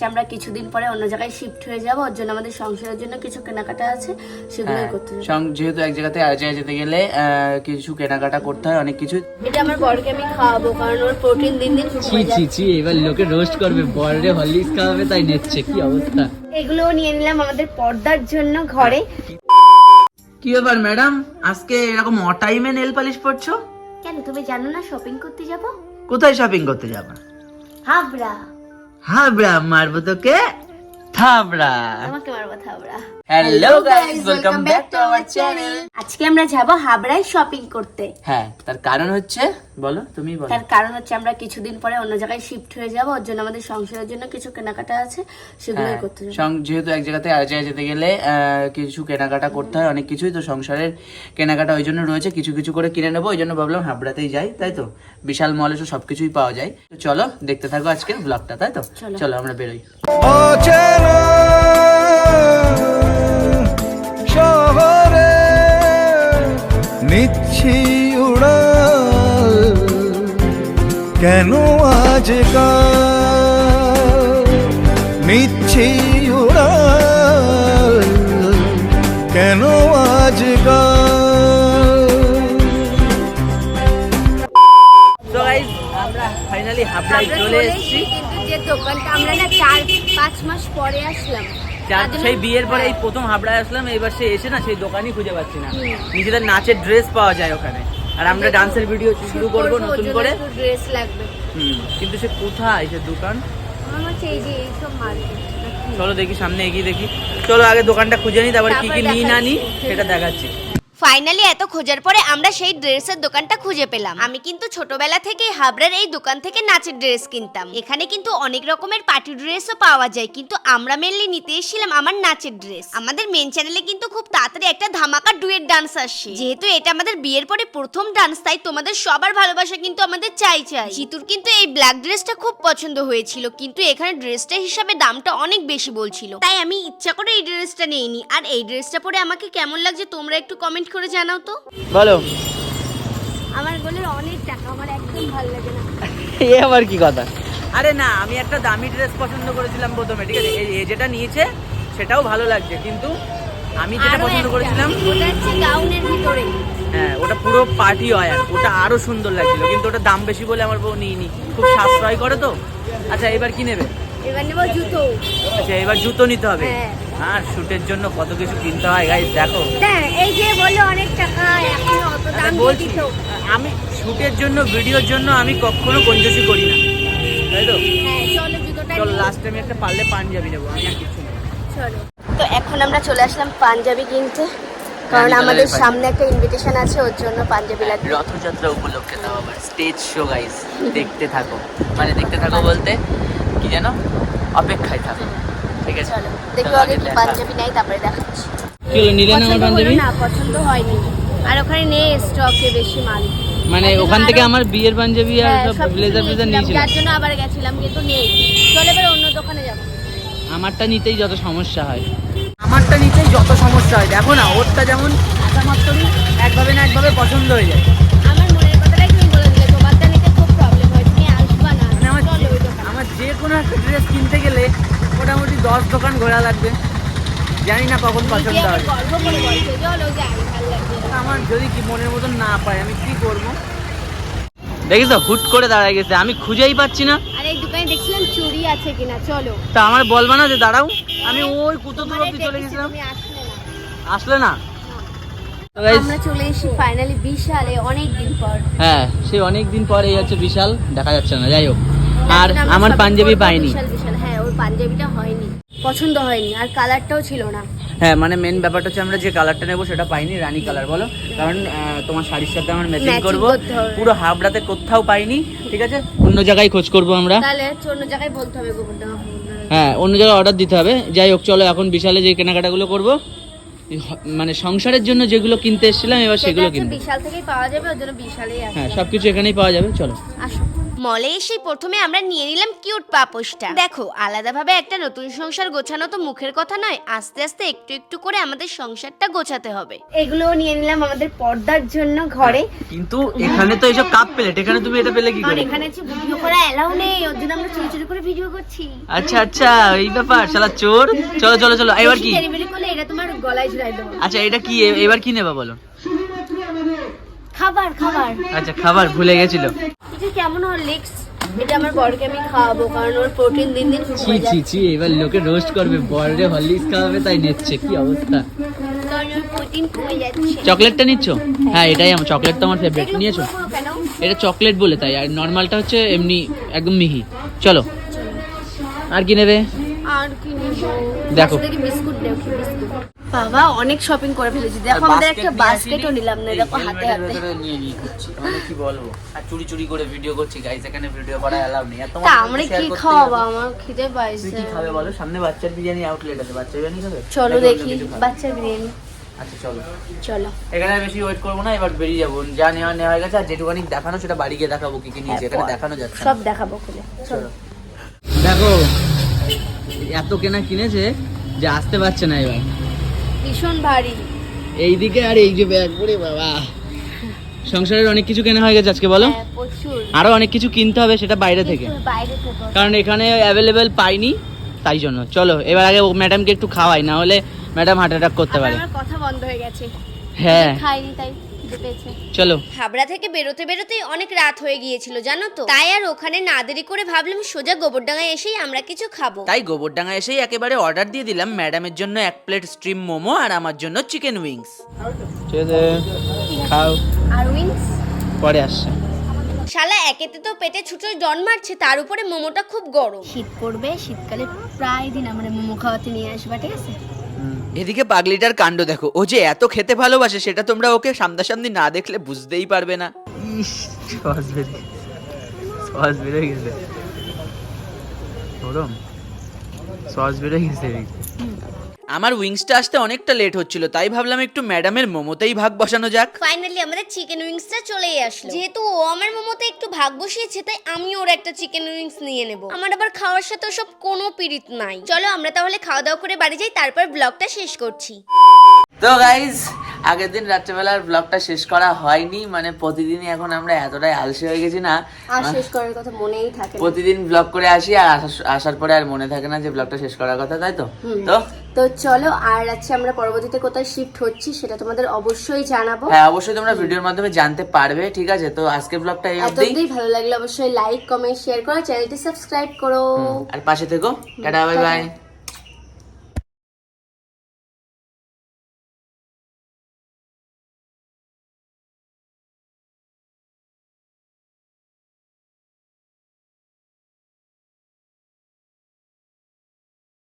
যে আমরা কিছুদিন পরে অন্য জায়গায় শিফট হয়ে যাব ওর জন্য আমাদের সংসারের জন্য কিছু কেনাকাটা আছে সেগুলোই হ্যাঁ, করতে হবে। সং- যেহেতু এক জায়গাতে আরেক জায়গায় যেতে গেলে আহ, কিছু কেনাকাটা করতে হয় অনেক কিছু। এটা আমার বরকে আমি খাওয়াবো কারণ ওর প্রোটিন দিন দিন ছি কমে ছি যাচ্ছে ছি এবার লোকে রোস্ট করবে বড়রে হরলিক্স খাওয়াবে তাই নেচ্ছে কি অবস্থা? এগুলোও নিয়ে নিলাম আমাদের পর্দার জন্য ঘরে। কি ব্যাপার ম্যাডাম আজকে এরকম অটাইমে নেল পালিশ পড়ছো কেন তুমি জানো না শপিং করতে যাব? কোথায় শপিং করতে যাবা? হাবড়া। হাবড়া মারবো তোকে থাবড়া। তোমাকে মারবো Habra hello guys welcome back to our channel আজকে আমরা যাব হাবড়ায় শপিং করতে। হ্যাঁ তার কারণ হচ্ছে বলো তুমি বলো। তার কারণ হচ্ছে আমরা কিছুদিন পরে অন্য জায়গায় শিফট হয়ে যাব ওর জন্য আমাদের সংসারের জন্য কিছু কেনাকাটা আছে সেগুলোই হ্যাঁ, করতে হবে যেহেতু এক জায়গাতে আরেক জায়গায় যেতে গেলে কিছু কেনাকাটা করতে হয় অনেক কিছুই তো সংসারের কেনাকাটা ওই জন্য রয়েছে কিছু কিছু করে কিনে নেব ওই জন্য ভাবলাম হাবড়াতেই যাই তাই তো? বিশাল মলে সবকিছুই পাওয়া যায়। তো চলো দেখতে থাকো আজকের ব্লগটা তাই তো? চলো। চলো আমরা বেরোই। অচেনা শহরে নিচ্ছি উড়াল। কেন আজকাল নিচ্ছি উড়াল? কেন আজকাল? আমরা ফাইনালি হাবড়ায় চলে এসেছি। কিন্তু যে দোকানটা আমরা না চার মাস পরে আসলাম। সেই বিয়ের পরে এই প্রথম হাবড়ায় আসলাম এবার সে এসে না সেই দোকানই খুঁজে পাচ্ছি না। নিজেদের নাচের ড্রেস পাওয়া যায় ওখানে। আর আমরা ডান্সের ভিডিও শুরু করব নতুন করে। ড্রেস লাগবে। কিন্তু সে কোথায় সে দোকান? চলো দেখি সামনে এগিয়ে দেখি। চলো আগে দোকানটা খুঁজে নিই তারপর কি কি নিই না নিই সেটা দেখাচ্ছি। ফাইনালি এত খোঁজার পরে আমরা সেই ড্রেসের দোকানটা খুঁজে পেলাম। আমি কিন্তু ছোটবেলা থেকে হাবড়ার এই দোকান থেকে নাচের ড্রেস কিনতাম। এখানে কিন্তু অনেক রকমের পার্টি ড্রেসও পাওয়া যায়, কিন্তু আমরা মেনলি নিতে এসেছিলাম আমার নাচের ড্রেস। আমাদের মেন চ্যানেলে কিন্তু খুব তাড়াতাড়ি একটা ধামাকা ডুয়েট ডান্স আসছে। যেহেতু এটা আমাদের বিয়ের পরে প্রথম ডান্স, তাই তোমাদের সবার ভালোবাসা কিন্তু আমাদের চাই চাই। জিতুর কিন্তু এই ব্ল্যাক ড্রেসটা খুব পছন্দ হয়েছিল, কিন্তু এখানে ড্রেসটা হিসাবে দামটা অনেক বেশি বলছিল। তাই আমি ইচ্ছা করে এই ড্রেসটা নিইনি। আর এই ড্রেসটা পরে আমাকে কেমন লাগছে তোমরা একটু কমেন্ট করে জানাও তো। বলো। আমার বলে অনেক টাকা আমার একদম ভালো লাগে না। এ আবার কি কথা? আরে না আমি একটা দামি ড্রেস পছন্দ করেছিলাম প্রথমে ঠিক আছে? এ- এ যেটা নিয়েছে সেটাও ভালো লাগছে কিন্তু আমি যেটা পছন্দ করেছিলাম ওটা হচ্ছে গাউনের ভিতরে। হ্যাঁ ওটা পুরো পার্টি হয় আর ওটা আরও সুন্দর লাগছিল কিন্তু ওটা দাম বেশি বলে আমার বউ নিইনি। খুব সাশ্রয় করে তো। আচ্ছা এবার কি নেবে? এবার নেব জুতো। আচ্ছা এবার জুতো নিতে হবে। হ্যাঁ। আর শুটের জন্য কত কিছু কিনতে হয় গাইস দেখো। হ্যাঁ এই যে বলল অনেক টাকা এখন অত দাম দিয়ে বলছি দিত আমি শুটের জন্য ভিডিওর জন্য আমি কখনো কঞ্জুসি করি না। তাই তো? হ্যাঁ চলো। লাস্ট একটা পারলে পাঞ্জাবি নেব আমি আর কিছু নেব না। চলো। তো এখন আমরা চলে আসলাম পাঞ্জাবি কিনতে। কারণ আমাদের সামনে একটা ইনভিটেশন আছে ওর জন্য পাঞ্জাবি লাগবে। রথযাত্রা উপলক্ষে তাও আবার স্টেজ শো গাইস দেখতে থাকো। মানে দেখতে থাকো বলতে কি যেন? অপেক্ষায় থাকো। ঠিক আছে? দেখো আগে কি পাঞ্জাবি নাই তারপরে দেখাচ্ছি। কি নিলে না আমার বান্ধবী না? পছন্দ হয়নি। আর ওখানে নেই স্টকে বেশি মাল। মানে ওখান থেকে আমার বিয়ের পাঞ্জাবি আর হ্যাঁ, সব ব্লেজার ফ্লেজার নিয়েছিলাম, যার জন্য আবার গেছিলাম কিন্তু নেই। চলে এবার অন্য দোকানে যাব। আমারটা নিতেই যত সমস্যা হয়। আমারটা নিতেই যত সমস্যা হয়। দেখো না ওরটা যেমন আসা মাত্রই একভাবে না একভাবে পছন্দ হয়ে যায়। কোনো একটা ড্রেস কিনতে গেলে মোটামুটি দশ দোকান ঘোরা লাগবে। জানি না কখন পছন্দ হবে। আমার যদি কি মনের মতন না পাই আমি কি করব? দেখিস তো হুট করে দাঁড়ায় গেছে। আমি খুঁজেই পাচ্ছি না। আর এই দোকানে দেখছিলাম চুড়ি আছে কিনা চলো। তা আমার বলবা না যে দাঁড়াও। আমি ওই কুতো দূর অব্দি চলে গেছিলাম। আসলে না। আমরা চলে এসেছি ফাইনালি বিশালে অনেক দিন পর। হ্যাঁ সে অনেক দিন পরে এই হচ্ছে বিশাল দেখা যাচ্ছে না। যাই হোক। আর আমার পাঞ্জাবি পাইনি। হ্যাঁ ওর পাঞ্জাবিটা হয়নি পছন্দ হয়নি আর কালারটাও ছিল না। হ্যাঁ মানে মেন ব্যাপারটা হচ্ছে আমরা যে কালারটা নেব সেটা পাইনি রানী কালার বলো। কারণ তোমার শাড়ির সাথে আমার ম্যাচিং করব। পুরো হাবড়াতে কোথাও পাইনি ঠিক আছে? অন্য জায়গায় খোঁজ করব আমরা। তাহলে অন্য জায়গায় বলতে হবে। হ্যাঁ অন্য জায়গায় অর্ডার দিতে হবে। যাই হোক চলো এখন বিশালে যে কেনাকাটাগুলো করব মানে সংসারের জন্য যেগুলো কিনতে এসেছিলাম এবার সেগুলো কিনবো। বিশাল থেকেই পাওয়া যাবে ওর জন্য বিশালেই হ্যাঁ সবকিছু এখানেই পাওয়া যাবে চলো। আসো। মলে এসে প্রথমে আমরা নিয়ে নিলাম কিউট পাপোশটা। দেখো আলাদাভাবে একটা নতুন সংসার গোছানো তো মুখের কথা নয় আস্তে আস্তে একটু একটু করে আমাদের সংসারটা গোছাতে হবে। এগুলো নিয়ে নিলাম আমাদের পর্দার জন্য ঘরে। কিন্তু এখানে তো এইসব কাপ প্লেট এখানে তুমি এটা পেলে কি করে? এখানে হচ্ছে ভিডিও করা এলাও নেই ওর জন্য আমরা চুরি চুরি করে ভিডিও করছি। আচ্ছা আচ্ছা এই ব্যাপার শালা চোর। চলো চলো চলো এবার কি? করলে এটা তোমার গলায় ঝুলাই দেবো। আচ্ছা এটা কি? এ- এবার কি নেবা বলো? খাবার খাবার। আচ্ছা খাবার ভুলে গেছিল। এটা কেমন হরলিক্স এটা আমার বরকে আমি খাওয়াবো কারণ ওর প্রোটিন দিন দিন ছি ছি ছি এবার লোকে রোস্ট করবে বড়রে হরলিক্স খাওয়াবে তাই নিচ্ছে কি অবস্থা? চকলেটটা নিচ্ছ? হ্যাঁ এটাই আমার চকলেট তো আমার ফেভারিট নিয়েছো? এটা চকলেট বলে তাই আর নর্মালটা হচ্ছে এমনি একদম মিহি। চলো। আর কি নেবে? আর কি দেখো। বিস্কুট? বাবা অনেক শপিং করে ফেলেছি। দেখো আমাদের একটা বাস্কেটও নিলাম না দেখো হাতে হাতে। নিয়ে নিয়ে করছি। মানে কি বলব? আর চুরি চুরি করে ভিডিও করছি গাইস এখানে ভিডিও করা এলাও নেই। আর তোমার আমরা কি খাওয়াবো? আমার খিদে পাইছে। কি খাবে বলো? সামনে বাচ্চার বিরিয়ানি আউটলেট আছে। বাচ্চা বিরিয়ানি খাবে? চলো দেখি? বাচ্চার বিরিয়ানি। আচ্ছা চলো। চলো। এখানে আর বেশি ওয়েট করব না এবার বেরিয়ে যাব। যা নেওয়া নেওয়া হয়ে গেছে আর যেটুকানি দেখানো সেটা বাড়ি গিয়ে দেখাবো কি কি নিয়েছে। এখানে দেখানো যাচ্ছে সব দেখাবো খুলে। চলো। দেখো এত কেনা কিনেছে যে আসতে পারছে না এবার। ভীষণ ভারী। এইদিকে আর এই যে ব্যাগ পরে বাবা। সংসারের অনেক কিছু কেনা হয়ে গেছে আজকে বলো? হ্যাঁ, আরও অনেক কিছু কিনতে হবে সেটা বাইরে থেকে। কারণ এখানে অ্যাভেলেবেল পাইনি তাই জন্য। চলো এবার আগে ম্যাডামকে একটু খাওয়াই না হলে ম্যাডাম হার্ট অ্যাটাক করতে পারে। কথা বন্ধ হয়ে গেছে। হ্যাঁ। খাইনি তাই খিদে পেয়েছে। চলো। হাবড়া থেকে বেরোতে বেরোতেই অনেক রাত হয়ে গিয়েছিল জানো তো? তাই আর ওখানে না দেরি করে ভাবলাম সোজা গোবরডাঙ্গায় এসেই আমরা কিছু খাব। তাই গোবরডাঙ্গা এসেই একেবারে অর্ডার দিয়ে দিলাম ম্যাডামের জন্য এক প্লেট স্ট্রিম মোমো আর আমার জন্য চিকেন উইংস খাও। আর উইংস পরে আসছে। শালা একেতে তো পেটে ছুটো ডন মারছে তার উপরে মোমোটা খুব গরম। শীত পড়বে শীতকালে প্রায় দিন আমরা মোমো খাওয়াতে নিয়ে আসবা ঠিক আছে? এদিকে পাগলিটার কাণ্ড দেখো। ও যে এত খেতে ভালোবাসে, সেটা তোমরা ওকে সামনাসামনি না দেখলে বুঝতেই পারবে না। সস বেড়ে গেছে। আমার উইংসটা আসতে অনেকটা লেট হচ্ছিল, তাই ভাবলাম একটু ম্যাডামের মোমোতেই ভাগ বসানো যাক। ফাইনালি আমাদের চিকেন উইংসটা চলেই আসলো। যেহেতু ও আমার মোমোতে একটু ভাগ বসিয়েছে, তাই আমি ওর একটা চিকেন উইংস নিয়ে নেব। আমার আবার খাওয়ার সাথে সব কোনো পিরিত নাই। চলো আমরা তাহলে খাওয়া দাওয়া করে বাড়ি যাই, তারপর ব্লগটা শেষ করছি। তো গাইজ আগের দিন রাত্রেবেলার ব্লগটা শেষ করা হয়নি মানে প্রতিদিনই এখন আমরা এতটাই আলসে হয়ে গেছি না। আর শেষ করার কথা মনেই থাকে প্রতিদিন ব্লগ করে আসি আর আসার- পরে আর মনে থাকে না যে ব্লগটা শেষ করার কথা তাই তো? তো? তো চলো আর আজকে আমরা পরবর্তীতে কোথায় শিফট হচ্ছি সেটা তোমাদের অবশ্যই জানাব। হ্যাঁ অবশ্যই তোমরা ভিডিওর মাধ্যমে জানতে পারবে ঠিক আছে? তো আজকের ব্লগটা এই অবধি। ভালো লাগলে অবশ্যই লাইক কমেন্ট শেয়ার করো চ্যানেলটি সাবস্ক্রাইব করো। আর পাশে থেকো। Tata bye bye